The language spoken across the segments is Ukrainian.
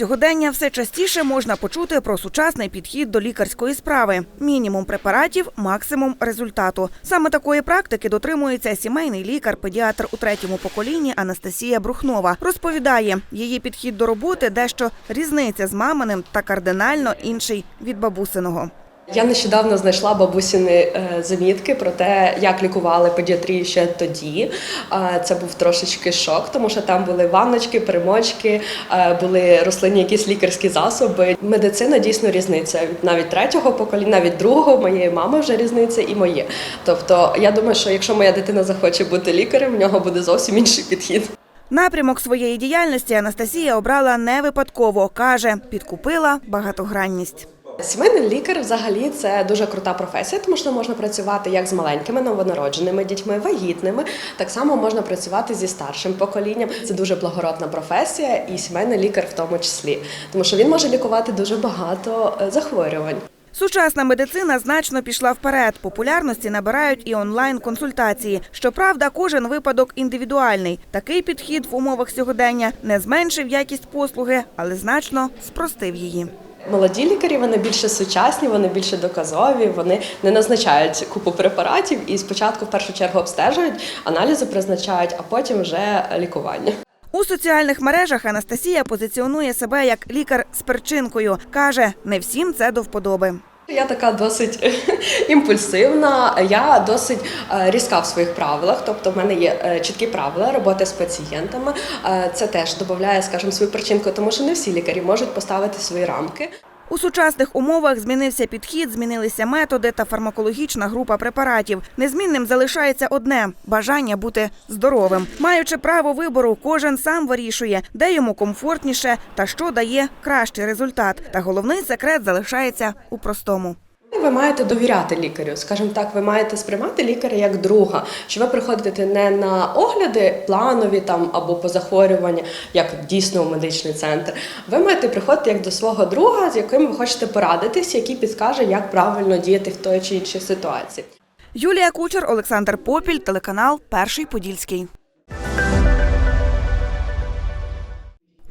сьогодення все частіше можна почути про сучасний підхід до лікарської справи: мінімум препаратів, максимум результату. Саме такої практики дотримується сімейний лікар-педіатр у третьому поколінні Анастасія Брухнова. Розповідає, її підхід до роботи дещо різниця з маминим та кардинально інший від бабусиного. Я нещодавно знайшла бабусіни е, замітки про те, як лікували педіатрію ще тоді. Е, Це був трошечки шок, тому що там були ванночки, примочки, е, були рослинні якісь лікарські засоби. Медицина дійсно різниця від навіть третього покоління, навіть другого моєї мами вже різниця і моє. Тобто, я думаю, що якщо моя дитина захоче бути лікарем, в нього буде зовсім інший підхід. Напрямок своєї діяльності Анастасія обрала не випадково. каже, підкупила багатогранність. Сімейний лікар взагалі це дуже крута професія, тому що можна працювати як з маленькими новонародженими дітьми, вагітними. Так само можна працювати зі старшим поколінням. Це дуже благородна професія, і сімейний лікар в тому числі, тому що він може лікувати дуже багато е, захворювань. Сучасна медицина значно пішла вперед. Популярності набирають і онлайн-консультації. Щоправда, кожен випадок індивідуальний. Такий підхід в умовах сьогодення не зменшив якість послуги, але значно спростив її. Молоді лікарі вони більше сучасні, вони більше доказові, вони не назначають купу препаратів і спочатку в першу чергу обстежують, аналізи призначають, а потім вже лікування. У соціальних мережах Анастасія позиціонує себе як лікар з перчинкою. каже, не всім це до вподоби. Я така досить імпульсивна, я досить е, різка в своїх правилах. Тобто, в мене є е, чіткі правила роботи з пацієнтами. Е, Це теж додає, скажімо, свою причинку, тому що не всі лікарі можуть поставити свої рамки. У сучасних умовах змінився підхід, змінилися методи та фармакологічна група препаратів. Незмінним залишається одне бажання бути здоровим. Маючи право вибору, кожен сам вирішує, де йому комфортніше та що дає кращий результат. Та головний секрет залишається у простому. Ви маєте довіряти лікарю, скажімо так, ви маєте сприймати лікаря як друга. Що ви приходите не на огляди планові там або по захворюванню, як дійсно у медичний центр. Ви маєте приходити як до свого друга, з яким ви хочете порадитись, який підскаже, як правильно діяти в той чи іншій ситуації. Юлія Кучер, Олександр Попіль, телеканал Перший Подільський.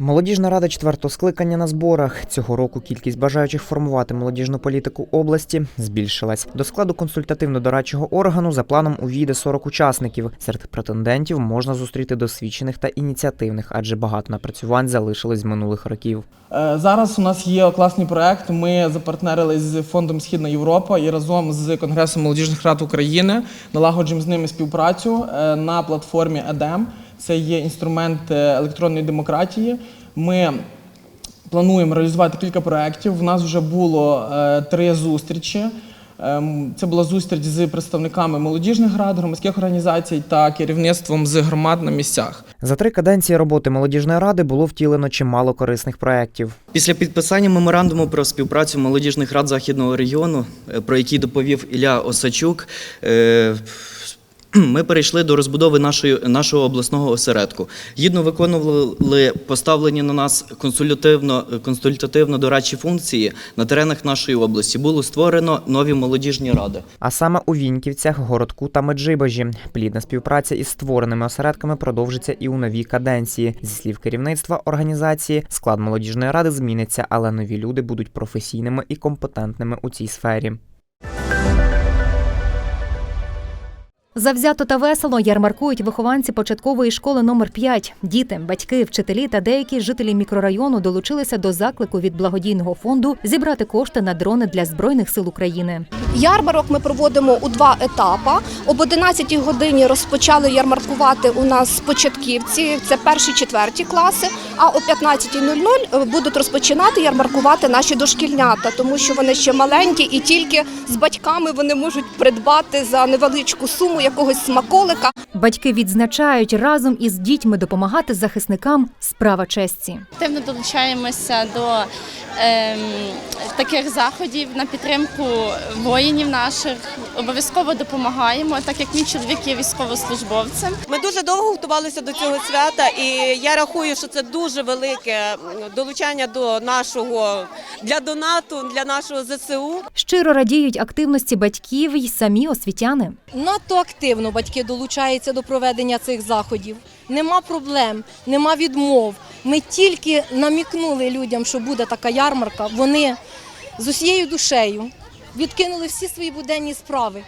Молодіжна рада четвертого скликання на зборах. Цього року кількість бажаючих формувати молодіжну політику області збільшилась. До складу консультативно-дорадчого органу за планом увійде 40 учасників. Серед претендентів можна зустріти досвідчених та ініціативних, адже багато напрацювань залишилось з минулих років. Е, Зараз у нас є класний проект. Ми запартнерились з фондом Східна Європа і разом з Конгресом молодіжних рад України налагоджуємо з ними співпрацю е, на платформі EDEM. Це є інструмент е, електронної демократії. Ми плануємо реалізувати кілька проєктів. У нас вже було е, три зустрічі. Ем, Це була зустріч з представниками молодіжних рад, громадських організацій та керівництвом з громад на місцях. За три каденції роботи молодіжної ради було втілено чимало корисних проєктів. Після підписання меморандуму про співпрацю молодіжних рад західного регіону, е, про який доповів Ілля Осачук, е, ми перейшли до розбудови нашої, нашого обласного осередку. Гідно виконували поставлені на нас консультативно, консультативно дорадчі функції на теренах нашої області. Було створено нові молодіжні ради. А саме у Віньківцях, Городку та Меджибожі. Плідна співпраця із створеними осередками продовжиться і у новій каденції. Зі слів керівництва організації, склад молодіжної ради зміниться, але нові люди будуть професійними і компетентними у цій сфері. Завзято та весело ярмаркують вихованці початкової школи номер 5 Діти, батьки, вчителі та деякі жителі мікрорайону долучилися до заклику від благодійного фонду зібрати кошти на дрони для збройних сил України. Ярмарок ми проводимо у два етапи. Об 11 годині розпочали ярмаркувати у нас початківці, це перші четверті класи. А о 15.00 будуть розпочинати ярмаркувати наші дошкільнята, тому що вони ще маленькі і тільки з батьками вони можуть придбати за невеличку суму якогось смаколика. Батьки відзначають разом із дітьми допомагати захисникам справа честі. активно долучаємося до ем, таких заходів на підтримку воїнів наших. Обов'язково допомагаємо, так як мій чоловік є військовослужбовцем. Ми дуже довго готувалися до цього свята, і я рахую, що це дуже велике долучання до нашого для донату, для нашого ЗСУ. Щиро радіють активності батьків й самі освітяни. Надто активно батьки долучаються до проведення цих заходів. Нема проблем, нема відмов. ми тільки намікнули людям, що буде така ярмарка, вони з усією душею відкинули всі свої буденні справи,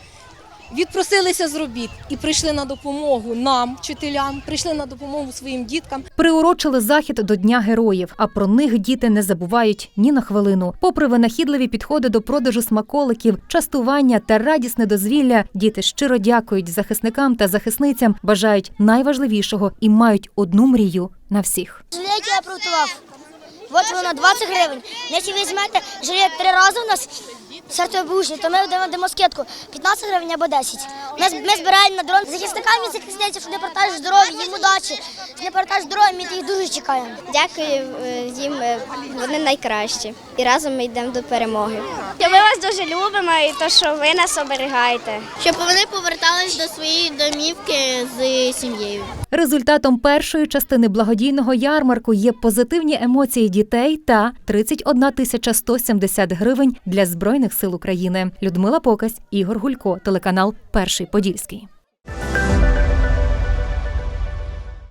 відпросилися з робіт і прийшли на допомогу нам, вчителям, прийшли на допомогу своїм діткам. Приурочили захід до Дня героїв, а про них діти не забувають ні на хвилину. Попри винахідливі підходи до продажу смаколиків, частування та радісне дозвілля, діти щиро дякують захисникам та захисницям, бажають найважливішого і мають одну мрію на всіх. Жилет я приготував. От вона 20 гривень. Якщо візьмете жилет три рази у нас серцебушні, то ми дамо скидку 15 гривень або 10. Ми, ми збираємо на дрон захисникам і захисницям, щоб не портаж здоров'я, їм удачі, не портаж здоров'я, ми їх дуже чекаємо. Дякую е, їм, е, вони найкращі. І разом ми йдемо до перемоги. Ми вас дуже любимо і то, що ви нас оберігаєте. Щоб вони повертались до своєї домівки з сім'єю. Результатом першої частини благодійного ярмарку є позитивні емоції дітей та 31 тисяча 170 гривень для збройних сил України. Людмила Покась, Ігор Гулько, телеканал Перший Подільський.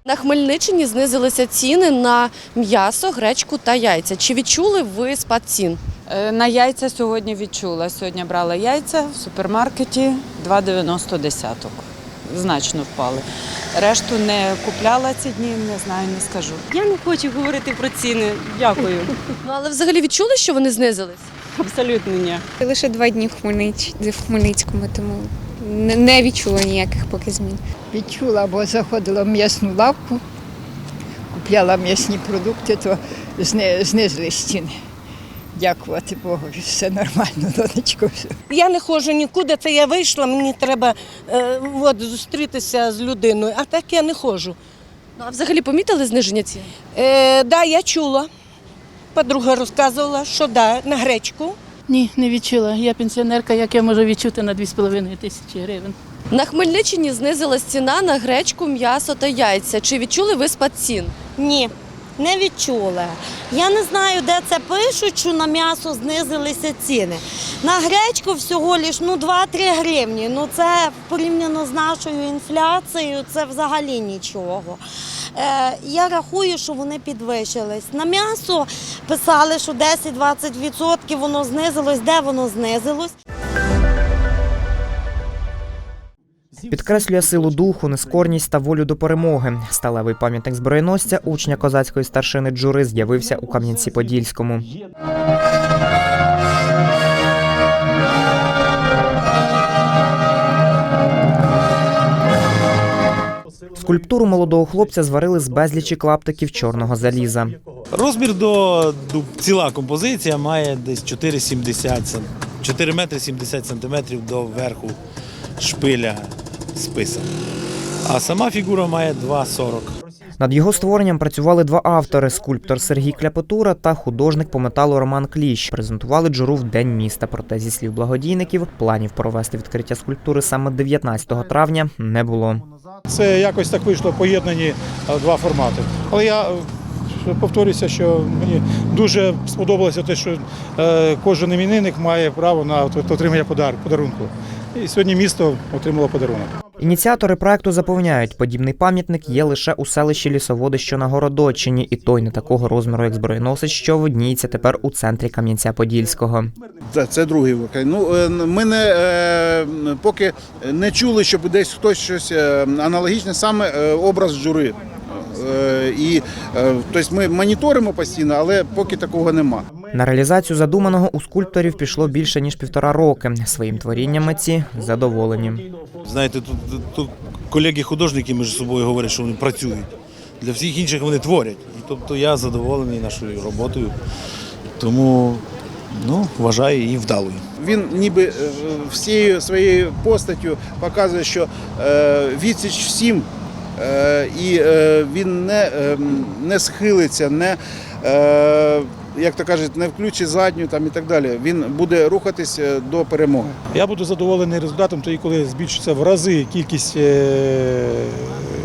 На Хмельниччині знизилися ціни на м'ясо, гречку та яйця. Чи відчули ви спад цін? Е, На яйця сьогодні відчула. Сьогодні брала яйця в супермаркеті 2,90 десяток. Значно впали. Решту не купляла ці дні, не знаю, не скажу. Я не хочу говорити про ціни. Дякую. Ну але взагалі відчули, що вони знизились? Абсолютно ні. Лише два дні в, Хмельниць... в Хмельницькому, тому не- не відчула ніяких поки змін. Відчула, бо заходила в м'ясну лавку, купляла м'ясні продукти, то знизили ціни. Дякувати Богу, все нормально, донечко. Я не ходжу нікуди, це я вийшла, мені треба е, от, зустрітися з людиною, а так я не ходжу. Ну а взагалі помітили зниження цін? Е, да, я чула. Подруга розказувала, що да, на гречку. Ні, не відчула. Я пенсіонерка, як я можу відчути на 2,5 тисячі гривень. На Хмельниччині знизилась ціна на гречку, м'ясо та яйця. Чи відчули ви спад цін? Ні, не відчула. Я не знаю, де це пишуть, що на м'ясо знизилися ціни. На гречку всього лиш ну, 2-3 гривні. Ну це порівняно з нашою інфляцією, це взагалі нічого. Е, я рахую, що вони підвищились. На м'ясо писали, що 10-20% воно знизилось. Де воно знизилось? Підкреслює силу духу, нескорність та волю до перемоги. Сталевий пам'ятник зброєносця учня козацької старшини Джури з'явився у Кам'янці-Подільському. Скульптуру молодого хлопця зварили з безлічі клаптиків чорного заліза. Розмір до, ціла композиція має десь 4,70 4 метри 70 сантиметрів до верху шпиля списа. А сама фігура має 2,40. Над його створенням працювали два автори: скульптор Сергій Кляпотура та художник по металу Роман Кліщ. Презентували джуру в день міста. Проте зі слів благодійників, планів провести відкриття скульптури саме 19 травня не було. Це якось так вийшло поєднані два формати. Але я повторюся, що мені дуже сподобалося те, що е, кожен іменинник має право на отримання подарунку. І сьогодні місто отримало подарунок. Ініціатори проекту запевняють, подібний пам'ятник є лише у селищі Лісоводи, що на Городочині, і той не такого розміру, як зброєносець, що видніється тепер у центрі Кам'янця-Подільського. Це, це другий варіант. Ну е, ми не е, поки не чули, щоб десь хтось щось е, аналогічне, саме образ жури. Е, І е, тобто ми моніторимо постійно, але поки такого нема. На реалізацію задуманого у скульпторів пішло більше ніж півтора роки. Своїм творінням митці задоволені. Знаєте, тут, тут колеги-художники між собою говорять, що вони працюють. Для всіх інших вони творять. І тобто я задоволений нашою роботою, тому ну, вважаю її вдалою. Він ніби е, всією своєю постаттю показує, що е, відсіч всім, і е, він не, е, не схилиться, не. Е, як то кажуть, не включить задню там і так далі. Він буде рухатись е, до перемоги. Я буду задоволений результатом тоді, коли збільшиться в рази кількість е,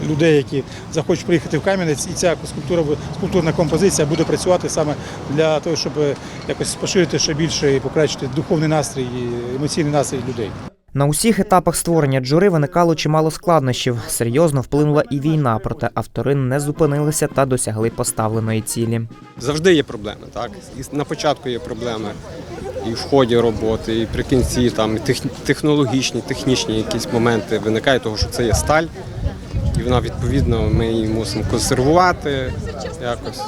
людей, які захочуть приїхати в Кам'янець, і ця скульптура скульптурна композиція буде працювати саме для того, щоб якось поширити ще більше і покращити духовний настрій, і емоційний настрій людей. На усіх етапах створення джури виникало чимало складнощів. Серйозно вплинула і війна, проте автори не зупинилися та досягли поставленої цілі. Завжди є проблеми, так? І на початку є проблеми і в ході роботи, і при кінці там технологічні, технічні якісь моменти виникають, того, що це є сталь, і вона відповідно ми її мусимо консервувати якось.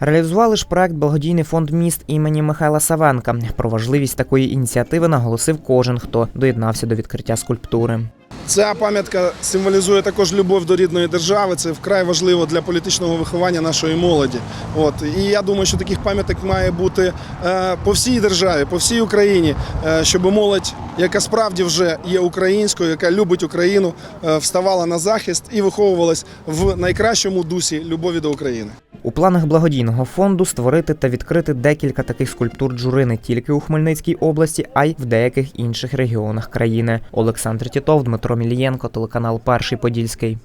Реалізували ж проект благодійний фонд міст імені Михайла Савенка. Про важливість такої ініціативи наголосив кожен, хто доєднався до відкриття скульптури. Ця пам'ятка символізує також любов до рідної держави. Це вкрай важливо для політичного виховання нашої молоді. От і я думаю, що таких пам'яток має бути е, по всій державі, по всій Україні, е, щоб молодь, яка справді вже є українською, яка любить Україну, е, вставала на захист і виховувалась в найкращому дусі любові до України. У планах благодійного фонду створити та відкрити декілька таких скульптур джури не тільки у Хмельницькій області, а й в деяких інших регіонах країни. Олександр Тітов, Дмитро Мілієнко, телеканал Перший Подільський.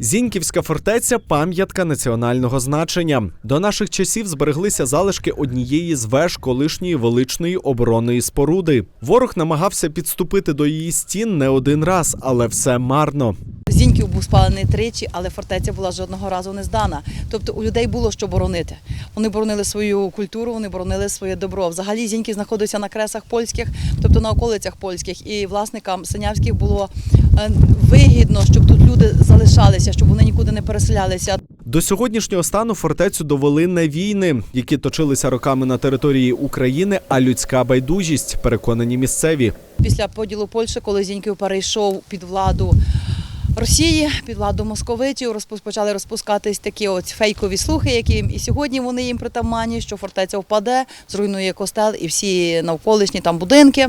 Зіньківська фортеця пам'ятка національного значення. До наших часів збереглися залишки однієї з веж колишньої величної оборонної споруди. Ворог намагався підступити до її стін не один раз, але все марно. Зіньків був спалений тричі, але фортеця була жодного разу не здана. Тобто у людей було що боронити. Вони боронили свою культуру, вони боронили своє добро. Взагалі Зіньків знаходився на кресах польських, тобто на околицях польських, і власникам синявських було е, вигідно, щоб тут люди залишалися, щоб вони нікуди не переселялися. До сьогоднішнього стану фортецю довели не війни, які точилися роками на території України, а людська байдужість, переконані місцеві. Після поділу Польщі, коли Зіньків перейшов під владу Росії, під владу московитів, розпу- почали розпускатись такі от фейкові слухи, які їм- і сьогодні вони їм притаманні, що фортеця впаде, зруйнує костел і всі навколишні там будинки.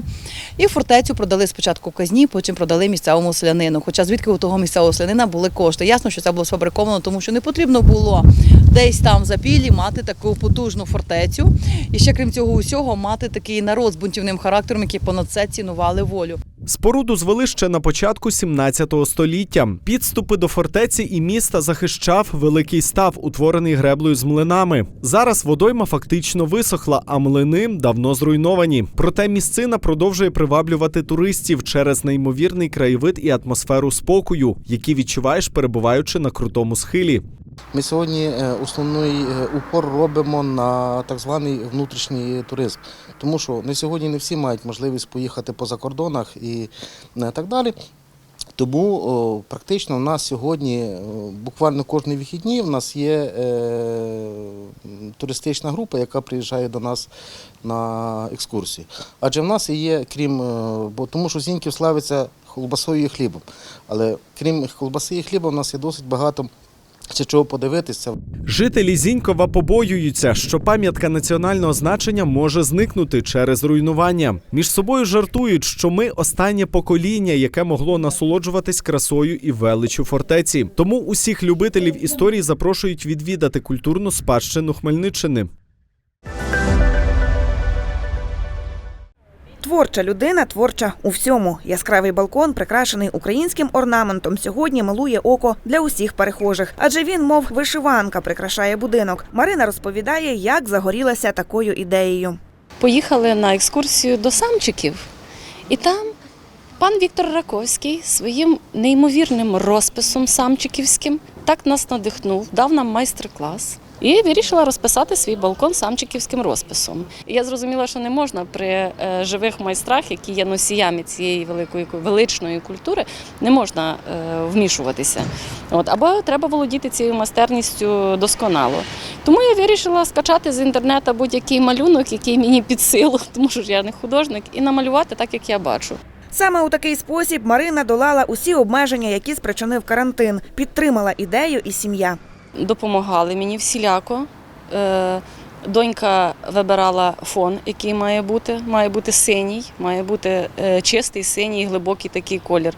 І фортецю продали спочатку казні, потім продали місцевому селянину. Хоча звідки у того місцевого селянина були кошти. Ясно, що це було сфабриковано, тому що не потрібно було десь там в запіллі мати таку потужну фортецю. І ще крім цього усього мати такий народ з бунтівним характером, який понад все цінували волю. Споруду звели ще на початку 17 століття. Підступи до фортеці і міста захищав великий став, утворений греблею з млинами. Зараз водойма фактично висохла, а млини давно зруйновані. Проте місцина продовжує приваблювати туристів через неймовірний краєвид і атмосферу спокою, які відчуваєш, перебуваючи на крутому схилі. Ми сьогодні е, основний е, упор робимо на так званий внутрішній туризм, тому що на сьогодні не всі мають можливість поїхати по закордонах і е, так далі. Тому практично в нас сьогодні буквально кожні вихідні в нас є туристична група, яка приїжджає до нас на екскурсії. Адже в нас є, крім, бо тому що Зіньків славиться колбасою і хлібом. Але крім колбаси і хліба, в нас є досить багато ще чого подивитися. Жителі Зінькова побоюються, що пам'ятка національного значення може зникнути через руйнування. Між собою жартують, що ми останнє покоління, яке могло насолоджуватись красою і величчю фортеці. Тому усіх любителів історії запрошують відвідати культурну спадщину Хмельниччини. Творча людина, творча у всьому. Яскравий балкон, прикрашений українським орнаментом, сьогодні милує око для усіх перехожих, адже він, мов вишиванка, прикрашає будинок. Марина розповідає, як загорілася такою ідеєю. Поїхали на екскурсію до самчиків, і там пан Віктор Раковський своїм неймовірним розписом самчиківським так нас надихнув, дав нам майстер-клас. І вирішила розписати свій балкон самчиківським розписом. Я зрозуміла, що не можна при е, живих майстрах, які є носіями цієї великої величної культури, не можна е, вмішуватися. От або треба володіти цією майстерністю досконало. Тому я вирішила скачати з інтернету будь-який малюнок, який мені під силу, тому що я не художник, і намалювати так, як я бачу. Саме у такий спосіб Марина долала усі обмеження, які спричинив карантин, підтримала ідею і сім'я. Допомагали мені всіляко. Е, Донька вибирала фон, який має бути. Має бути синій, має бути е, чистий, синій, глибокий такий колір.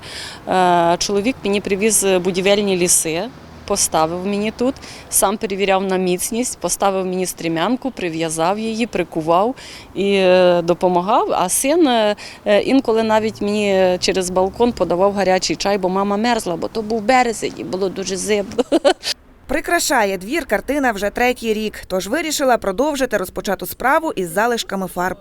Е, Чоловік мені привіз будівельні ліси, поставив мені тут, сам перевіряв на міцність, поставив мені стрімянку, прив'язав її, прикував і допомагав. А син інколи навіть мені через балкон подавав гарячий чай, бо мама мерзла, бо то був березень і було дуже зибло. Прикрашає двір картина вже третій рік, тож вирішила продовжити розпочату справу із залишками фарб.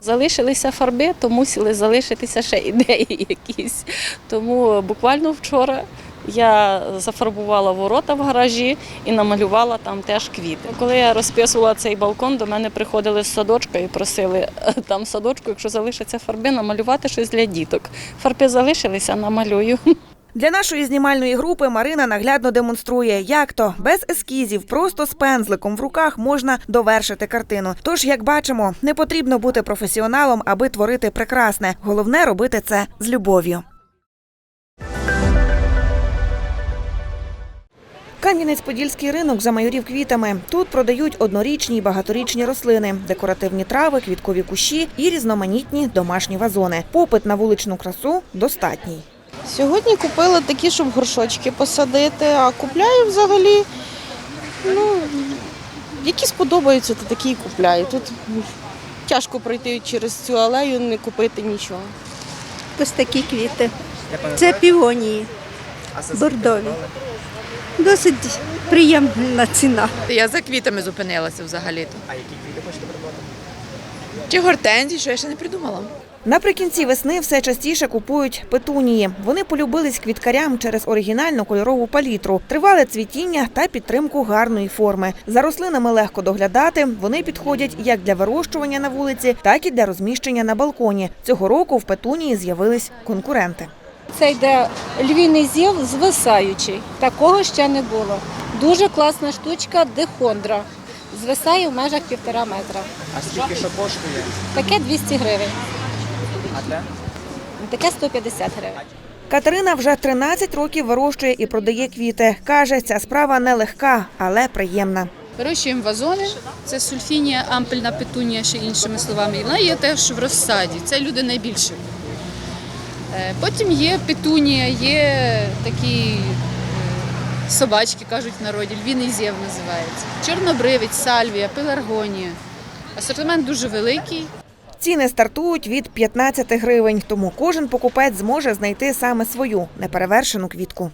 Залишилися фарби, то мусили залишитися ще ідеї якісь. Тому буквально вчора я зафарбувала ворота в гаражі і намалювала там теж квіти. Коли я розписувала цей балкон, до мене приходили з садочка і просили там садочку, якщо залишаться фарби, намалювати щось для діток. Фарби залишилися, намалюю. Для нашої знімальної групи Марина наглядно демонструє, як то без ескізів, просто з пензликом в руках можна довершити картину. Тож, як бачимо, не потрібно бути професіоналом, аби творити прекрасне. Головне робити це з любов'ю. Кам'янець-Подільський ринок замайорів квітами. Тут продають однорічні й багаторічні рослини, декоративні трави, квіткові кущі і різноманітні домашні вазони. Попит на вуличну красу достатній. Сьогодні купила такі, щоб горшочки посадити, а купляю взагалі, ну, які сподобаються, то такі і купляю. Тут тяжко пройти через цю алею, не купити нічого. Ось такі квіти. Це півонії бордові. Досить приємна ціна. Я за квітами зупинилася взагалі-то. А які квіти хочете придбати? Чи гортензії, що я ще не придумала. Наприкінці весни все частіше купують петунії. Вони полюбились квіткарям через оригінальну кольорову палітру, тривале цвітіння та підтримку гарної форми. За рослинами легко доглядати. Вони підходять як для вирощування на вулиці, так і для розміщення на балконі. Цього року в петунії з'явились конкуренти. Це йде львіний зів звисаючий. Такого ще не було. Дуже класна штучка дихондра. Звисає в межах півтора метра. А скільки що коштує? Таке 200 гривень, А те? таке 150 гривень. Катерина вже 13 років вирощує і продає квіти. Каже, ця справа нелегка, але приємна. Вирощуємо вазони, це сульфінія, ампельна петунія, ще іншими словами. І вона є теж в розсаді. Це люди найбільше. Потім є петунія, є такі е, собачки, кажуть в народі, львіний зєв називається. Чорнобривець, сальвія, пеларгонія. Асортимент дуже великий. Ціни стартують від 15 гривень, тому кожен покупець зможе знайти саме свою неперевершену квітку.